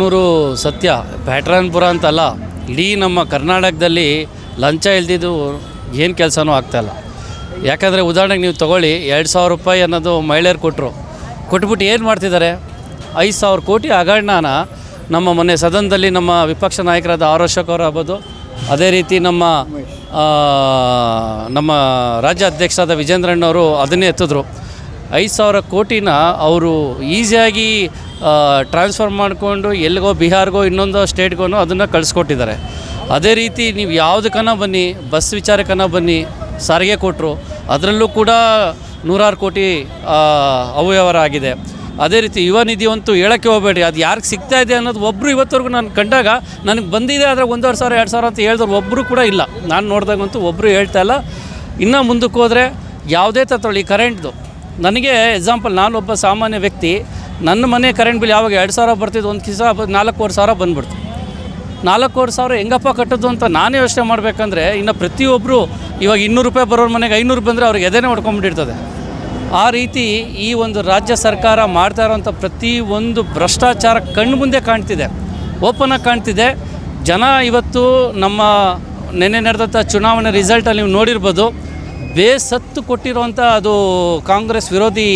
ನೂರು ಸತ್ಯ ಪ್ಯಾಟ್ರನ್ಪುರ ಅಂತಲ್ಲ, ಇಡೀ ನಮ್ಮ ಕರ್ನಾಟಕದಲ್ಲಿ ಲಂಚ ಇಲ್ದಿದ್ದು ಏನು ಕೆಲಸನೂ ಆಗ್ತಾಯಿಲ್ಲ ಯಾಕಂದರೆ ಉದಾಹರಣೆಗೆ ನೀವು ತೊಗೊಳ್ಳಿ, ಎರಡು ಸಾವಿರ ರೂಪಾಯಿ ಅನ್ನೋದು ಮಹಿಳೆಯರು ಕೊಟ್ಟರು ಕೊಟ್ಬಿಟ್ಟು ಏನು ಮಾಡ್ತಿದ್ದಾರೆ? ಐದು ಸಾವಿರ ಕೋಟಿ ಹಗರಣನ ನಮ್ಮ ಮೊನ್ನೆ ಸದನದಲ್ಲಿ ನಮ್ಮ ವಿಪಕ್ಷ ನಾಯಕರಾದ ಆರ್ ಅವರು ಆಗ್ಬೋದು, ಅದೇ ರೀತಿ ನಮ್ಮ ನಮ್ಮ ರಾಜ್ಯ ಅಧ್ಯಕ್ಷರಾದ ವಿಜೇಂದ್ರಣ್ಣವರು ಅದನ್ನೇ ಎತ್ತಿದ್ರು. ಐದು ಸಾವಿರ ಕೋಟಿನ ಅವರು ಈಸಿಯಾಗಿ ಟ್ರಾನ್ಸ್ಫರ್ ಮಾಡಿಕೊಂಡು ಎಲ್ಲಿಗೋ ಬಿಹಾರ್ಗೋ ಇನ್ನೊಂದು ಸ್ಟೇಟ್ಗೋ ಅದನ್ನು ಕಳಿಸ್ಕೊಟ್ಟಿದ್ದಾರೆ. ಅದೇ ರೀತಿ ನೀವು ಯಾವುದಕ್ಕನ ಬನ್ನಿ, ಬಸ್ ವಿಚಾರಕ್ಕನ ಬನ್ನಿ, ಸಾರಿಗೆ ಕೊಟ್ಟರು ಅದರಲ್ಲೂ ಕೂಡ ನೂರಾರು ಕೋಟಿ ಅವ್ಯವಹಾರ ಆಗಿದೆ. ಅದೇ ರೀತಿ ಯುವ ನಿಧಿ ಅಂತೂ ಹೇಳೋಕ್ಕೆ ಹೋಗಬೇಡಿ, ಅದು ಯಾರಿಗೆ ಸಿಗ್ತಾ ಇದೆ ಅನ್ನೋದು ಒಬ್ಬರು ಇವತ್ತವರೆಗೂ ನಾನು ಕಂಡಾಗ ನನಗೆ ಬಂದಿದೆ, ಆದರೆ ಒಂದೂವರೆ ಸಾವಿರ, ಎರಡು ಸಾವಿರ ಅಂತ ಹೇಳಿದ್ರು ಒಬ್ಬರು ಕೂಡ ಇಲ್ಲ. ನಾನು ನೋಡಿದಾಗಂತೂ ಒಬ್ಬರು ಹೇಳ್ತಾ ಇಲ್ಲ. ಇನ್ನೂ ಮುಂದಕ್ಕೆ ಹೋದರೆ ಯಾವುದೇ ತಗೊಳ್ಳಿ ಕರೆಂಟ್ದು ನನಗೆ ಎಕ್ಸಾಂಪಲ್ ನಾನೊಬ್ಬ ಸಾಮಾನ್ಯ ವ್ಯಕ್ತಿ ನನ್ನ ಮನೆ ಕರೆಂಟ್ ಬಿಲ್ ಯಾವಾಗ ಎರಡು ಸಾವಿರ ಬರ್ತಿದ್ದು ಒಂದು ಕಿಸ ನಾಲ್ಕೂವರೆ ಸಾವಿರ ಬಂದ್ಬಿಡ್ತು. ನಾಲ್ಕೂವರೆ ಸಾವಿರ ಹೆಂಗಪ್ಪ ಕಟ್ಟೋದು ಅಂತ ನಾನೇ ಯೋಚನೆ ಮಾಡಬೇಕಂದ್ರೆ ಇನ್ನು ಪ್ರತಿಯೊಬ್ಬರು ಇವಾಗ ಇನ್ನೂರು ರೂಪಾಯಿ ಬರೋರ ಮನೆಗೆ ಐನೂರು ಬಂದರೆ ಅವ್ರಿಗೆ ಎದೆನೇ ಹೊಡ್ಕೊಂಡ್ಬಿಟ್ಟಿರ್ತದೆ ಆ ರೀತಿ ಈ ಒಂದು ರಾಜ್ಯ ಸರ್ಕಾರ ಮಾಡ್ತಾ ಇರೋಂಥ ಪ್ರತಿ ಒಂದು ಭ್ರಷ್ಟಾಚಾರ ಕಣ್ಣು ಮುಂದೆ ಕಾಣ್ತಿದೆ. ಓಪನಾಗಿ ಕಾಣ್ತಿದೆ. ಜನ ಇವತ್ತು ನಮ್ಮ ನೆನ್ನೆ ನಡೆದಂಥ ಚುನಾವಣೆ ರಿಸಲ್ಟಲ್ಲಿ ನೀವು ನೋಡಿರ್ಬೋದು, ಬೇಸತ್ತು ಕೊಟ್ಟಿರುವಂಥ ಅದು ಕಾಂಗ್ರೆಸ್ ವಿರೋಧಿ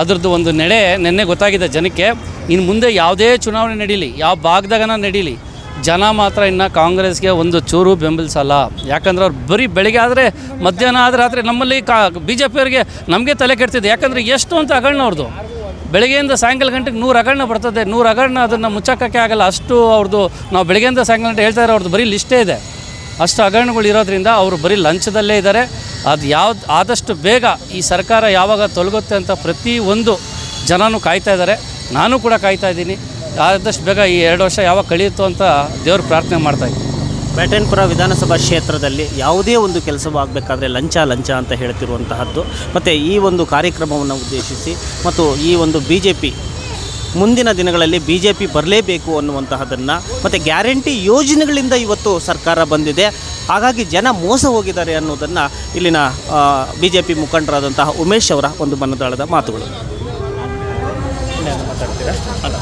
ಅದ್ರದ್ದು ಒಂದು ನಡೆ ನಿನ್ನೆ ಗೊತ್ತಾಗಿದೆ ಜನಕ್ಕೆ. ಇನ್ನು ಮುಂದೆ ಯಾವುದೇ ಚುನಾವಣೆ ನಡೀಲಿ, ಯಾವ ಭಾಗದಾಗನ ನಡೀಲಿ, ಜನ ಮಾತ್ರ ಇನ್ನು ಕಾಂಗ್ರೆಸ್ಗೆ ಒಂದು ಚೂರು ಬೆಂಬಲಿಸಲ್ಲ. ಯಾಕಂದ್ರೆ ಅವ್ರು ಬರೀ ಬೆಳಿಗ್ಗೆ ಆದರೆ, ಮಧ್ಯಾಹ್ನ ಆದರೆ ರಾತ್ರಿ ನಮ್ಮಲ್ಲಿ ಕಾ ಬಿ ಜೆ ಪಿಯವ್ರಿಗೆ ನಮಗೆ ತಲೆ ಕೆಡ್ತಿದೆ. ಯಾಕಂದರೆ ಎಷ್ಟು ಅಂತ ಹಗರಣ ಅವ್ರದ್ದು ಬೆಳಗ್ಗೆಯಿಂದ ಸಾಯಂಕಾಲ ಗಂಟೆಗೆ ನೂರು ಹಗರಣ ಬರ್ತದೆ. ನೂರು ಹಗರಣ ಅದನ್ನು ಮುಚ್ಚೋಕ್ಕೆ ಆಗಲ್ಲ. ಅಷ್ಟು ಅವ್ರದ್ದು ನಾವು ಬೆಳಗ್ಗೆಯಿಂದ ಸಾಯಂಕಾಲ ಗಂಟೆ ಹೇಳ್ತಾ ಇರೋ ಅವ್ರದ್ದು ಬರೀ ಲಿಸ್ಟೇ ಇದೆ. ಅಷ್ಟು ಹಗರಣಗಳು ಇರೋದ್ರಿಂದ ಅವರು ಬರೀ ಲಂಚದಲ್ಲೇ ಇದ್ದಾರೆ. ಅದು ಯಾವ್ದು ಆದಷ್ಟು ಬೇಗ ಈ ಸರ್ಕಾರ ಯಾವಾಗ ತೊಲಗುತ್ತೆ ಅಂತ ಪ್ರತಿ ಒಂದು ಜನನೂ ಕಾಯ್ತಾ ಇದ್ದಾರೆ. ನಾನು ಕೂಡ ಕಾಯ್ತಾ ಇದ್ದೀನಿ. ಆದಷ್ಟು ಬೇಗ ಈ ಎರಡು ವರ್ಷ ಯಾವಾಗ ಕಳೆಯುತ್ತೋ ಅಂತ ದೇವ್ರ ಪ್ರಾರ್ಥನೆ ಮಾಡ್ತಾ ಇದ್ದೀನಿ ಬ್ಯಾಟನ್ಪುರ ವಿಧಾನಸಭಾ ಕ್ಷೇತ್ರದಲ್ಲಿ ಯಾವುದೇ ಒಂದು ಕೆಲಸವಾಗಬೇಕಾದ್ರೆ ಲಂಚ ಲಂಚ ಅಂತ ಹೇಳ್ತಿರುವಂತಹದ್ದು. ಮತ್ತು ಈ ಒಂದು ಕಾರ್ಯಕ್ರಮವನ್ನು ಉದ್ದೇಶಿಸಿ ಮತ್ತು ಈ ಒಂದು ಬಿ ಜೆ ಪಿ ಮುಂದಿನ ದಿನಗಳಲ್ಲಿ ಬಿ ಜೆ ಪಿ ಬರಲೇಬೇಕು ಅನ್ನುವಂತಹದನ್ನು ಮತ್ತು ಗ್ಯಾರಂಟಿ ಯೋಜನೆಗಳಿಂದ ಇವತ್ತು ಸರ್ಕಾರ ಬಂದಿದೆ. ಹಾಗಾಗಿ ಜನ ಮೋಸ ಹೋಗಿದ್ದಾರೆ ಅನ್ನೋದನ್ನು ಇಲ್ಲಿನ ಬಿ ಜೆ ಪಿ ಮುಖಂಡರಾದಂತಹ ಉಮೇಶ್ ಅವರ ಒಂದು ಮನದಾಳದ ಮಾತುಗಳು. ಮಾತಾಡ್ತೀರಾ? ಅಲ್ಲ